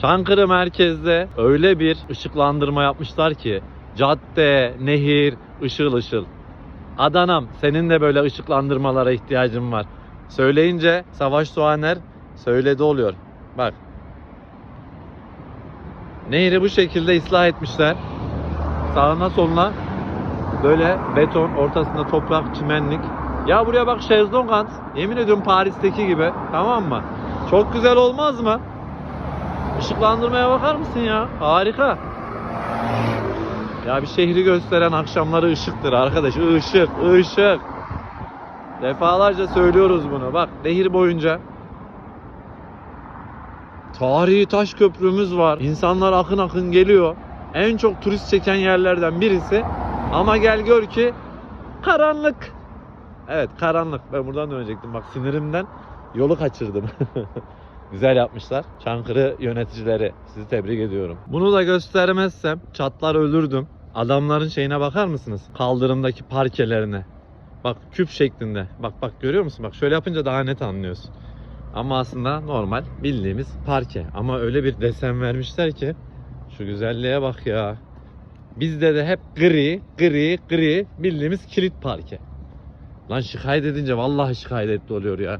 Çankırı merkezde öyle bir ışıklandırma yapmışlar ki cadde, nehir, ışıl ışıl. Adanam senin de böyle ışıklandırmalara ihtiyacın var. Söyleyince Savaş Doğaner söyledi oluyor. Bak. Nehri bu şekilde ıslah etmişler. Sağına soluna böyle beton, ortasında toprak, çimenlik. Ya buraya bak şezlongant. Yemin ediyorum Paris'teki gibi. Tamam mı? Çok güzel olmaz mı? Işıklandırmaya bakar mısın ya? Harika. Ya bir şehri gösteren akşamları ışıktır arkadaş. Işık, ışık. Defalarca söylüyoruz bunu. Bak nehir boyunca tarihi taş köprümüz var. İnsanlar akın akın geliyor. En çok turist çeken yerlerden birisi. Ama gel gör ki karanlık. Evet karanlık. Ben buradan dönecektim. Bak sinirimden yolu kaçırdım. Güzel yapmışlar. Çankırı yöneticileri. Sizi tebrik ediyorum. Bunu da göstermezsem çatlar ölürdüm. Adamların şeyine bakar mısınız? Kaldırımdaki parkelerine. Bak küp şeklinde. Bak bak görüyor musun? Bak şöyle yapınca daha net anlıyorsun. Ama aslında normal bildiğimiz parke. Ama öyle bir desen vermişler ki şu güzelliğe bak ya. Bizde de hep gri, gri, gri bildiğimiz kilit parke. Lan şikayet edince vallahi şikayet etli oluyor ya.